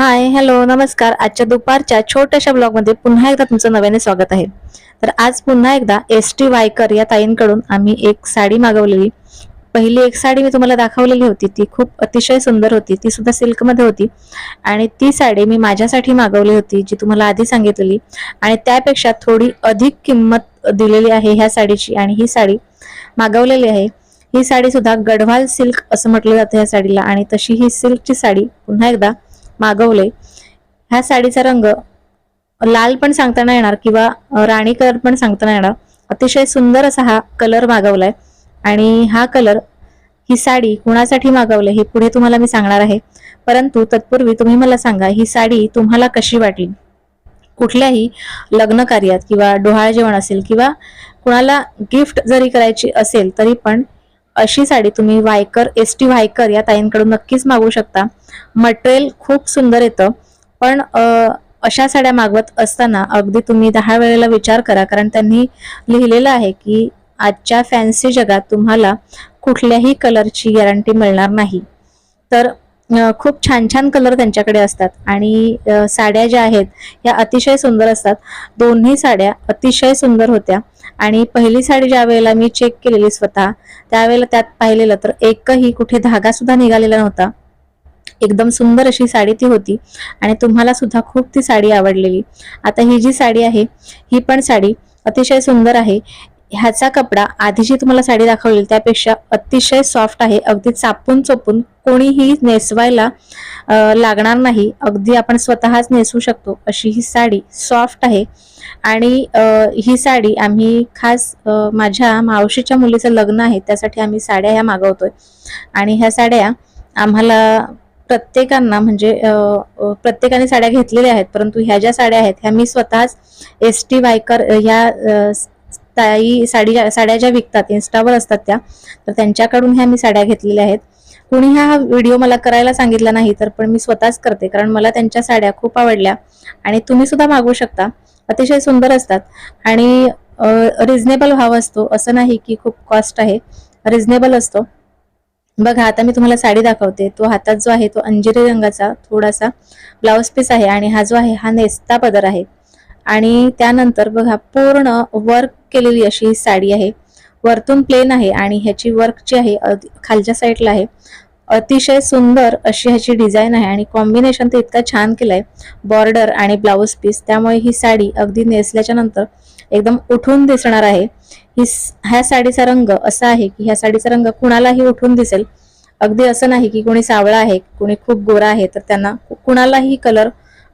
Hi hello नमस्कार. आजच्या दुपारच्या छोट्याशा ब्लॉगमध्ये पुन्हा एकदा तुमचं नव्याने स्वागत आहे. तर आज पुन्हा एकदा एस टी वायकर या ताईंकडून आम्ही एक साडी मागवलेली. पहिली एक साडी मी तुम्हाला दाखवलेली होती. ती खूप अतिशय सुंदर होती. ती सुद्धा सिल्कमध्ये होती. आणि ती साडी मी माझ्यासाठी मागवली होती जी तुम्हाला आधी सांगितलेली. आणि त्यापेक्षा थोडी अधिक किंमत दिलेली आहे ह्या साडीची. आणि ही साडी मागवलेली आहे. ही साडी सुद्धा गढवाल सिल्क असं म्हटलं जातं ह्या साडीला. आणि तशी ही सिल्कची साडी पुन्हा एकदा मागवले. ह्या साडीचा रंग लाल पण सांगताना येणार किंवा राणी कलर पण सांगताना येणार. अतिशय सुंदर असा हा कलर मागवलाय. आणि हा कलर ही साडी कुणासाठी मागवले हे पुढे तुम्हाला मी सांगणार आहे. परंतु तत्पूर्वी तुम्ही मला सांगा ही साडी तुम्हाला कशी वाटली? कुठल्याही लग्न कार्यात किंवा डोहाळ जेवण असेल किंवा कुणाला गिफ्ट जरी करायची असेल तरी पण अशी साडी तुम्ही वायकर एस टी वायकर या ताईंकडून नक्कीच मागवू शकता. मटेरियल खूप सुंदर येतं. पण अशा साड्या मागवत असताना अगदी तुम्ही दहा वेळेला विचार करा कारण त्यांनी लिहिलेलं आहे की आजच्या फॅन्सी जगात तुम्हाला कुठल्याही कलरची गॅरंटी मिळणार नाही. तर खूप छान छान कलर त्यांच्याकडे असतात. आणि साड्या ज्या आहेत या अतिशय सुंदर असतात. दोन्ही साड्या अतिशय सुंदर होत्या. आणि पहिली साडी ज्या वेळेला मी चेक केलेली स्वतः त्यावेळेला त्यात पाहिलेलं तर एकही कुठे धागा सुद्धा निघालेला नव्हता. एकदम सुंदर अशी साडी ती होती. आणि तुम्हाला सुद्धा खूप ती साडी आवडलेली. आता ही जी साडी आहे ही पण साडी अतिशय सुंदर आहे. ह्याचा कपडा आधी जी तुम्हाला साडी दाखवली त्यापेक्षा अतिशय सॉफ्ट आहे. अगदी चापून चोपून कोणीही नेसवायला लागणार नाही. अगदी आपण स्वतःच नेसू शकतो अशी ही साडी सॉफ्ट आहे. आणि ही साडी आम्ही खास माझ्या मावशीच्या मुलीचं लग्न आहे त्यासाठी आम्ही साड्या ह्या मागवतोय. आणि ह्या साड्या आम्हाला प्रत्येकांना म्हणजे प्रत्येकाने साड्या घेतलेल्या आहेत परंतु ह्या ज्या साड्या आहेत ह्या मी स्वतःच एस टी वायकर ह्या काही साडी साड्या ज्या विकतात इन्स्टावर असतात त्या तर त्यांच्याकडून ह्या मी साड्या घेतलेल्या आहेत. कुणी हा व्हिडिओ मला करायला सांगितला नाही तर पण मी स्वतःच करते कारण मला त्यांच्या साड्या खूप आवडल्या आणि तुम्ही सुद्धा मागवू शकता. अतिशय सुंदर असतात आणि रिझनेबल भाव असतो. असं नाही की खूप कॉस्ट आहे रिझनेबल असतो. बघा आता मी तुम्हाला साडी दाखवते. तो हातात जो आहे तो अंजिरी रंगाचा थोडासा ब्लाऊज पीस आहे आणि हा जो आहे हा नेस्ता पदर आहे. आणि त्यानंतर बघा पूर्ण वर्क केलेली अशी ही साडी आहे. वरतून प्लेन आहे आणि ह्याची वर्क जी आहे खालच्या साईडला आहे. अतिशय सुंदर अशी ह्याची डिझाईन आहे आणि कॉम्बिनेशन तर इतका छान केलंय. बॉर्डर आणि ब्लाऊज पीस त्यामुळे ही साडी अगदी नेसल्याच्या नंतर एकदम उठून दिसणार आहे. ही ह्या साडीचा रंग असा आहे की ह्या साडीचा रंग कुणालाही उठून दिसेल. अगदी असं नाही की कोणी सावळा आहे कोणी खूप गोरा आहे तर त्यांना कुणालाही कलर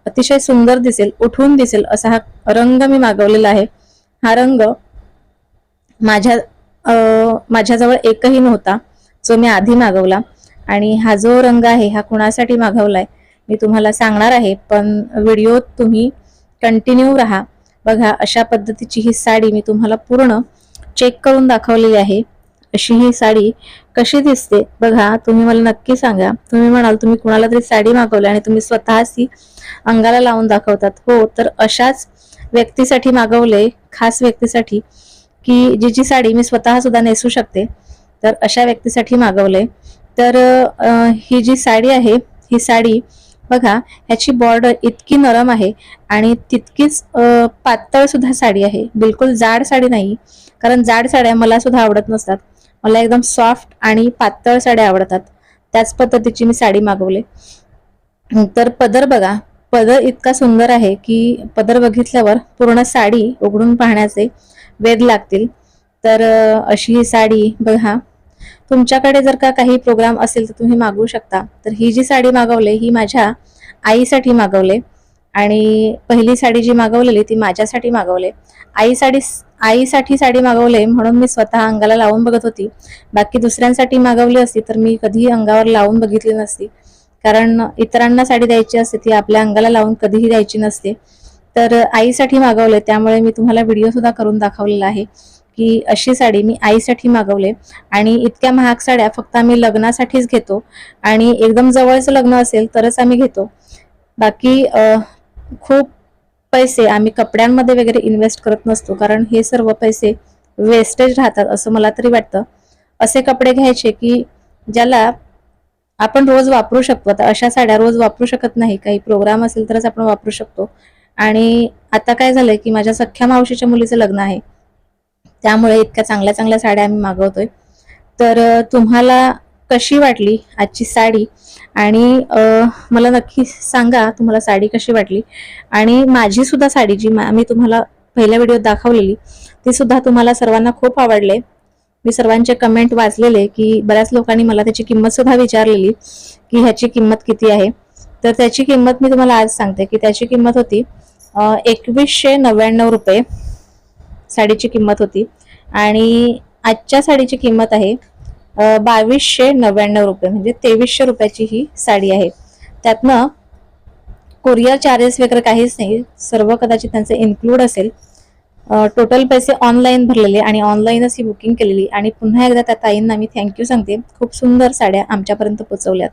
अतिशय सुंदर दिसेल उठून दिसेल असा हा रंग मी मागवलेला आहे. हा रंग माझ्या माझ्याजवळ एकही नव्हता जो मी आधी मागवला. आणि हा जो रंग आहे हा कुणासाठी मागवलाय मी तुम्हाला सांगणार आहे पण व्हिडिओ तुम्ही कंटिन्यू राहा. बघा अशा पद्धतीची ही साडी मी तुम्हाला पूर्ण चेक करून दाखवलेली आहे. अशी ही साडी कशी दिसते बघा तुम्ही मला नक्की सांगा. तुम्ही म्हणाल तुम्ही कुणाला तरी साडी मागवली आणि तुम्ही स्वतःच ती अंगाला लावून दाखवतात. हो तर अशाच व्यक्तीसाठी मागवले खास व्यक्तीसाठी की जी जी साडी मी स्वतः सुद्धा नेसू शकते तर अशा व्यक्तीसाठी मागवलंय. तर ही जी साडी आहे ही साडी बघा ह्याची बॉर्डर इतकी नरम आहे आणि तितकीच पातळ सुद्धा साडी आहे. बिलकुल जाड साडी नाही कारण जाड साड्या मला सुद्धा आवडत नसतात. मला एकदम सॉफ्ट आणि पातळ साड्या आवडतात. त्याच पद्धतीची मी साडी मागवले. तर पदर बघा पदर इतका सुंदर आहे की पदर बघितल्यावर पूर्ण साडी उघडून पाहण्याचे वेध लागतील. तर अशी ही साडी बघा. तुमच्याकडे जर का काही प्रोग्राम असेल तर तुम्ही मागवू शकता. तर ही जी साडी मागवली ही माझ्या आईसाठी मागवले. आणि पहिली साडी जी मागवलेली ती माझ्यासाठी मागवले. आई साडी आईसाठी साडी मागवले म्हणून मी स्वतः अंगाला लावून बघत होती. बाकी दुसऱ्यांसाठी मागवली असती तर मी कधीही अंगावर लावून बघितली नसती. कारण इतरांना साडी द्यायची असते ती आपल्या अंगाला लावून कधीही द्यायची नसते. तर आईसाठी मागवले त्यामुळे मी तुम्हाला व्हिडिओ सुद्धा करून दाखवलेला आहे की अशी साडी मी आईसाठी मागवले आणि इतक्या महाग साड्या फक्त आम्ही लग्नासाठीच घेतो. आणि एकदम जवळचं लग्न असेल तरच आम्ही घेतो. बाकी खूप पैसे आम्ही कपड्यांमध्ये वगैरे इन्व्हेस्ट करत नसतो. कारण हे सर्व पैसे वेस्टेज राहतात असं मला तरी वाटतं. असे कपडे घ्यायचे की ज्याला आपण रोज वापरू शकतो. आता अशा साड्या रोज वापरू शकत नाही. काही प्रोग्राम असेल तरच आपण वापरू शकतो. आणि आता काय झालंय की माझ्या सख्या मावशीच्या मुलीचं लग्न आहे. त्यामुळे इतक्या चांगल्या चांगल्या साड्या आम्ही मागवतोय. तर तुम्हाला कशी वाटली आजची साडी? आणि मला नक्की सांगा तुम्हाला साडी कशी वाटली. आणि माझी सुद्धा साडी जी मी तुम्हाला पहिल्या व्हिडिओत दाखवलेली ती सुद्धा तुम्हाला सर्वांना खूप आवडले. मी सर्वांचे कमेंट वाचलेले की बऱ्याच लोकांनी मला त्याची किंमत सुद्धा विचारलेली की ह्याची किंमत किती आहे. तर त्याची किंमत मी तुम्हाला आज सांगते की त्याची किंमत होती एकवीसशे नव्याण्णव रुपये साडीची किंमत होती. आणि आजच्या साडीची किंमत आहे बावीसशे नव्याण्णव रुपये म्हणजे तेवीसशे रुपयाची ही साडी आहे. त्यातनं कोरिअर चार्जेस वगैरे काहीच नाही सर्व कदाचित त्यांचं इन्क्लूड असेल. टोटल पैसे ऑनलाईन भरलेले आणि ऑनलाईनच ही बुकिंग केलेली. आणि पुन्हा एकदा त्या ताईंना मी थँक्यू सांगते. खूप सुंदर साड्या आमच्यापर्यंत पोचवल्यात